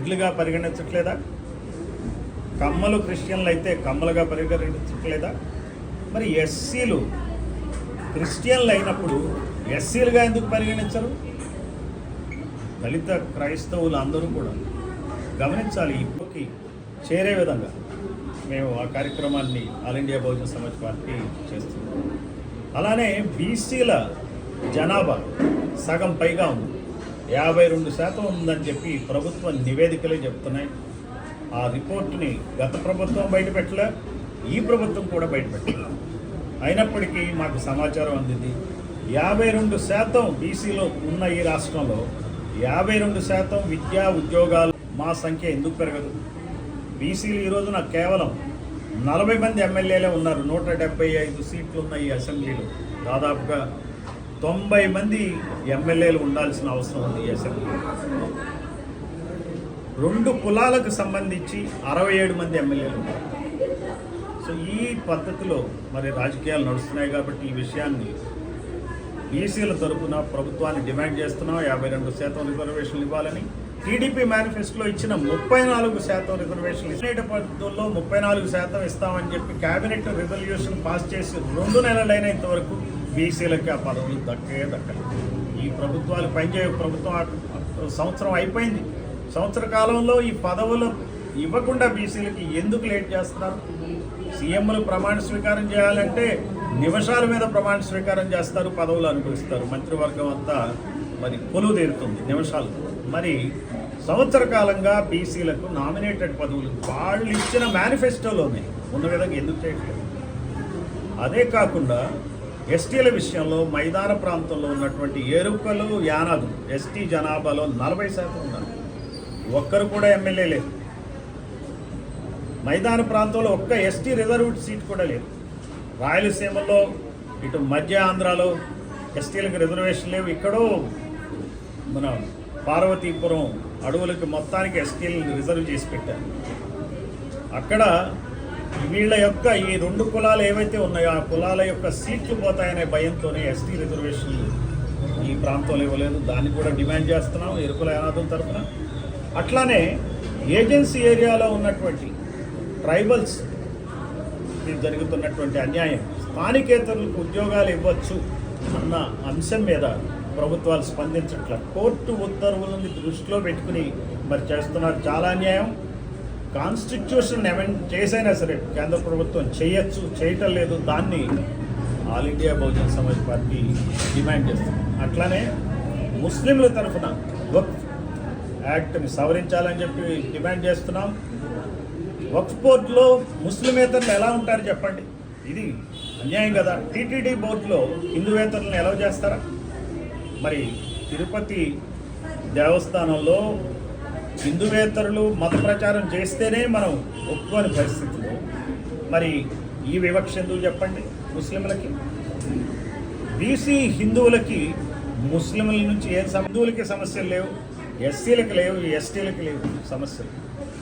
రెడ్లుగా పరిగణించట్లేదా? కమ్మలు క్రిస్టియన్లు అయితే కమ్మలుగా పరిగణించట్లేదా? మరి ఎస్సీలు క్రిస్టియన్లు అయినప్పుడు ఎస్సీలుగా ఎందుకు పరిగణించరు? దళిత క్రైస్తవులు అందరూ కూడా గమనించాలి ఇప్పటికి చేరే విధంగా మేము ఆ కార్యక్రమాన్ని All India Bahujan Samaj Party చేస్తున్నాం. అలానే బీసీల జనాభా సగం పైగా ఉంది. యాభై రెండు శాతం ఉందని చెప్పి ప్రభుత్వ నివేదికలే చెప్తున్నాయి. ఆ రిపోర్ట్ని గత ప్రభుత్వం బయటపెట్టలే ఈ ప్రభుత్వం కూడా బయటపెట్టలే అయినప్పటికీ మాకు సమాచారం అందింది. యాభై రెండు శాతం బీసీలో ఉన్న ఈ రాష్ట్రంలో యాభై రెండు శాతం విద్యా ఉద్యోగాలు మా సంఖ్య ఎందుకు పెరగదు? బీసీలు ఈ రోజున కేవలం నలభై మంది ఎమ్మెల్యేలే ఉన్నారు. నూట డెబ్బై ఐదు సీట్లు ఉన్న ఈ అసెంబ్లీలో దాదాపుగా తొంభై మంది ఎమ్మెల్యేలు ఉండాల్సిన అవసరం ఉంది అసెంబ్లీ రెండు కులాలకు సంబంధించి అరవై ఏడు మంది ఎమ్మెల్యేలు ఉన్నారు. సో ఈ పద్ధతిలో మరి రాజకీయాలు నడుస్తున్నాయి కాబట్టి ఈ విషయాన్ని బీసీల తరపున ప్రభుత్వాన్ని డిమాండ్ చేస్తున్నాం. యాభై రెండు శాతం రిజర్వేషన్లు ఇవ్వాలని టీడీపీ మేనిఫెస్టోలో ఇచ్చిన ముప్పై నాలుగు శాతం రిజర్వేషన్లు ఇచ్చిన పద్ధతుల్లో ముప్పై నాలుగు శాతం ఇస్తామని చెప్పి కేబినెట్ రిజల్యూషన్ పాస్ చేసి రెండు నెలలైన ఇంతవరకు బీసీలకి ఆ పదవులు దక్కే దక్కలేదు. ఈ ప్రభుత్వాలు పనిచేయ ప్రభుత్వం సంవత్సరం అయిపోయింది. సంవత్సర కాలంలో ఈ పదవులు ఇవ్వకుండా బీసీలకి ఎందుకు లేట్ చేస్తున్నారు? సీఎంలు ప్రమాణ స్వీకారం చేయాలంటే నిమిషాల మీద ప్రమాణ స్వీకారం చేస్తారు పదవులు అనుభవిస్తారు. మంత్రివర్గం అంతా మరి కొలువు తీరుతుంది నిమిషాలు. మరి సంవత్సర కాలంగా బీసీలకు నామినేటెడ్ పదవులు వాళ్ళు ఇచ్చిన మేనిఫెస్టోలోనే ఉన్న విధంగా ఎందుకు చేయట్లేదు? అదే కాకుండా ఎస్టీల విషయంలో మైదాన ప్రాంతంలో ఉన్నటువంటి ఎరుకలు యానాదులు ఎస్టీ జనాభాలో నలభై శాతం ఉన్నారు. ఒక్కరు కూడా ఎమ్మెల్యే లేదు. మైదాన ప్రాంతంలో ఒక్క ఎస్టీ రిజర్వ్డ్ సీట్ కూడా లేదు. రాయలసీమలో ఇటు మధ్య ఆంధ్రాలో ఎస్టీలకు రిజర్వేషన్ లేవు. ఇక్కడో మన పార్వతీపురం అడవులకి మొత్తానికి ఎస్టీలను రిజర్వ్ చేసి పెట్టారు. అక్కడ వీళ్ళ యొక్క ఈ రెండు కులాలు ఏవైతే ఉన్నాయో ఆ కులాల యొక్క సీట్లు పోతాయనే భయంతోనే ఎస్టీ రిజర్వేషన్లు ఈ ప్రాంతంలో ఇవ్వలేదు. దాన్ని కూడా డిమాండ్ చేస్తున్నాం ఎరుకుల యానాదం తరఫున. అట్లానే ఏజెన్సీ ఏరియాలో ఉన్నటువంటి ట్రైబల్స్ జరుగుతున్నటువంటి అన్యాయం. స్థానికేతరులకు ఉద్యోగాలు ఇవ్వచ్చు అన్న అంశం మీద ప్రభుత్వాలు స్పందించట్లేదు కోర్టు ఉత్తర్వులను దృష్టిలో పెట్టుకుని మరి చేస్తున్నారు. చాలా అన్యాయం. కాన్స్టిట్యూషన్ అమెండ్ చేసైనా సరే కేంద్ర ప్రభుత్వం చేయొచ్చు చేయటం లేదు. దాన్ని All India Bahujan Samaj Party demand చేస్తుంది. అట్లానే ముస్లింల తరఫున వక్ఫ్ యాక్ట్ని సవరించాలని చెప్పి డిమాండ్ చేస్తున్నాం. వక్ఫ్ బోర్డులో ముస్లిమేతరులు ఎలా ఉంటారు చెప్పండి. ఇది అన్యాయం కదా. టీటీడీ బోర్డులో హిందువేతరులను ఎలా చేస్తారా? మరి తిరుపతి దేవస్థానంలో హిందువేతరులు మత ప్రచారం చేస్తేనే మనం ఒప్పుకోని పరిస్థితిలో. మరి ఈ వివక్ష ఎందుకు చెప్పండి ముస్లింలకి? బీసీ హిందువులకి ముస్లింల నుంచి ఏ హిందువులకి సమస్యలు లేవు ఎస్సీలకు లేవు ఎస్టీలకు లేవు సమస్యలు.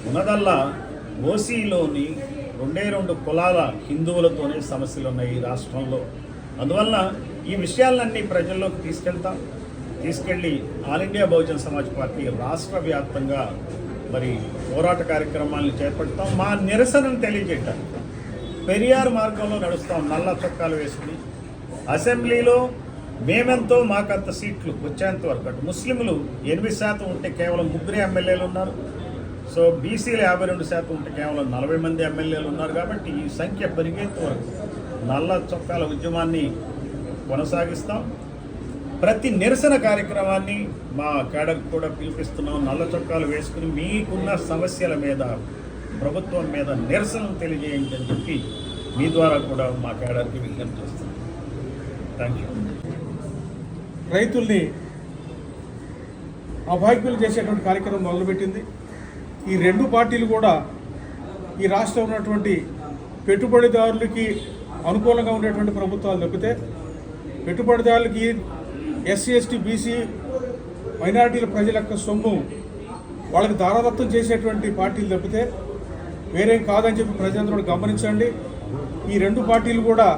ఉన్నదల్లా ఓసీలోని రెండే రెండు కులాల హిందువులతోనే సమస్యలు ఉన్నాయి ఈ రాష్ట్రంలో. అందువల్ల ఈ విషయాలన్నీ ప్రజల్లోకి తీసుకెళ్తాం. తీసుకెళ్ళి All India Bahujan Samaj Party రాష్ట్ర వ్యాప్తంగా మరి పోరాట కార్యక్రమాలను చేపడతాం. మా నిరసనను తెలియజేయటం. పెరియార్ మార్గంలో నడుస్తాం. నల్ల చొక్కాలు వేసుకుని. అసెంబ్లీలో మేమెంతో మాకంత సీట్లు వచ్చేంత వరకు అటు ముస్లింలు ఎనిమిది శాతం ఉంటే కేవలం ముగ్గురే ఎమ్మెల్యేలు ఉన్నారు. సో బీసీలు యాభై రెండు శాతం ఉంటే కేవలం నలభై మంది ఎమ్మెల్యేలు ఉన్నారు కాబట్టి ఈ సంఖ్య పెరిగేంత వరకు నల్ల చొక్కాల ఉద్యమాన్ని కొనసాగిస్తాం. ప్రతి నిరసన కార్యక్రమాన్ని మా కేడర్ కూడా పిలిపిస్తున్నాం. నల్ల చొక్కాలు వేసుకుని మీకున్న సమస్యల మీద ప్రభుత్వం మీద నిరసన తెలియజేయండి అని చెప్పి మీ ద్వారా కూడా మా కేడర్కి విజ్ఞప్తి చేస్తాం థ్యాంక్ యూ రైతుల్ని అభాగ్యులు చేసేటువంటి కార్యక్రమం మొదలుపెట్టింది. ఈ రెండు పార్టీలు కూడా ఈ రాష్ట్రంలో ఉన్నటువంటి పెట్టుబడిదారులకి అనుకూలంగా ఉండేటువంటి ప్రభుత్వాలు తప్పితే పెట్టుబడిదారులకి ఎస్సీ ఎస్టీ బీసీ మైనారిటీల ప్రజల యొక్క సొమ్ము వాళ్ళకి దారాదత్తం చేసేటువంటి పార్టీలు తప్పితే వేరేం కాదని చెప్పి ప్రజలందరూ గమనించండి. ఈ రెండు పార్టీలు కూడా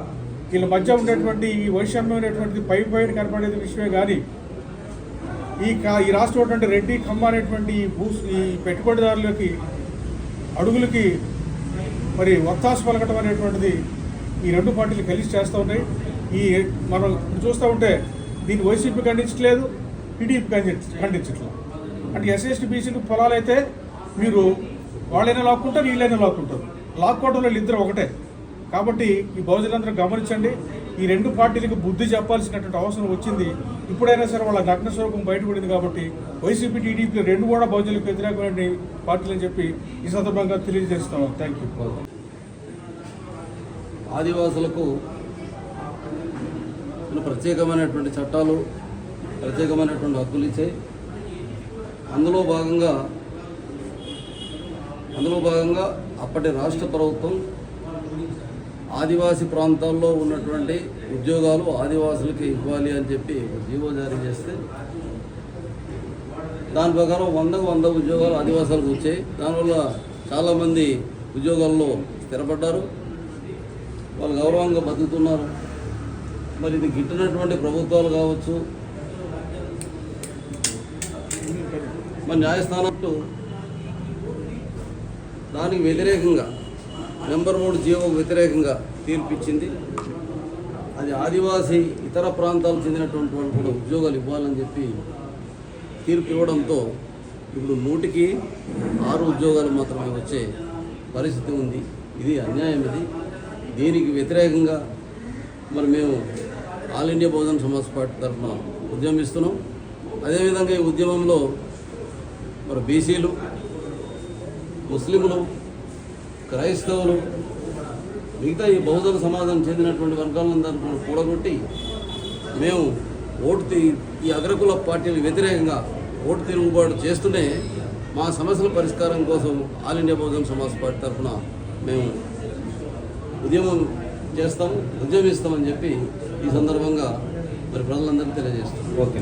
వీళ్ళ మధ్య ఉండేటువంటి ఈ వైషమ్యం పై పైన కనపడేది విషయమే కానీ ఈ కా ఈ రాష్ట్రం రెడ్డి కమ్మ అనేటువంటి ఈ భూ ఈ పెట్టుబడిదారులకి అడుగులకి మరి ఒత్తాసు పలకటం అనేటువంటిది ఈ రెండు పార్టీలు కలిసి చేస్తూ ఉన్నాయి. ఈ మనం చూస్తూ ఉంటే దీన్ని వైసీపీ ఖండించట్లేదు టీడీపీ ఖండించ ఖండించట్లేదు. అంటే ఎస్ఎస్టి బీసీలు పొలాలు అయితే మీరు వాళ్ళైనా లాక్కుంటారు వీళ్ళైనా లాక్కుంటారు. లాక్కోవడం వాళ్ళు ఇద్దరు ఒకటే. కాబట్టి ఈ బహుజనులందరూ గమనించండి ఈ రెండు పార్టీలకు బుద్ధి చెప్పాల్సినటువంటి అవసరం వచ్చింది. ఇప్పుడైనా సరే వాళ్ళ నగ్న స్వరూపం బయటపడింది కాబట్టి వైసీపీ టీడీపీ రెండు కూడా బహుజనులకు వ్యతిరేకమైన పార్టీలు అని చెప్పి ఈ సందర్భంగా తెలియజేస్తున్నాం. థ్యాంక్ యూ ఆదివాసులకు ప్రత్యేకమైనటువంటి చట్టాలు ప్రత్యేకమైనటువంటి హక్కులు ఇచ్చాయి అందులో భాగంగా అందులో భాగంగా అప్పటి రాష్ట్ర ప్రభుత్వం ఆదివాసీ ప్రాంతాల్లో ఉన్నటువంటి ఉద్యోగాలు ఆదివాసులకి ఇవ్వాలి అని చెప్పి జీవో జారీ చేస్తే దాని ప్రకారం వందకు వంద ఉద్యోగాలు ఆదివాసాలకు వచ్చాయి. దానివల్ల చాలామంది ఉద్యోగాల్లో స్థిరపడ్డారు. వాళ్ళు గౌరవంగా బతుకుతున్నారు. మరి ఇది గిట్టినటువంటి ప్రభుత్వాలు కావచ్చు. మరి న్యాయస్థానంలో దానికి వ్యతిరేకంగా నెంబర్ మూడు జీవోకు వ్యతిరేకంగా తీర్పిచ్చింది. అది ఆదివాసీ ఇతర ప్రాంతాలకు చెందినటువంటి వాళ్ళు కూడా ఉద్యోగాలు ఇవ్వాలని చెప్పి తీర్పు ఇవ్వడంతో ఇప్పుడు నూటికి ఆరు ఉద్యోగాలు మాత్రమే వచ్చే పరిస్థితి ఉంది. ఇది అన్యాయం ఇది. దీనికి వ్యతిరేకంగా మరి మేము All India Bahujan Samaj Party తరఫున ఉద్యమిస్తున్నాం అదేవిధంగా ఈ ఉద్యమంలో మరి బీసీలు ముస్లింలు క్రైస్తవులు మిగతా ఈ బహుజన సమాజం చెందినటువంటి వర్గాలందరూ కూడగొట్టి మేము ఓటు తీ ఈ అగ్రకుల పార్టీలకు వ్యతిరేకంగా ఓటు తిరుగుబాటు చేస్తూనే మా సమస్యల పరిష్కారం కోసం All India Bahujan Samaj Party తరఫున మేము ఉద్యమం చేస్తాము ఉద్యమిస్తామని చెప్పి ఈ సందర్భంగా మరి ప్రజలందరికీ తెలియజేస్తాం ఓకే.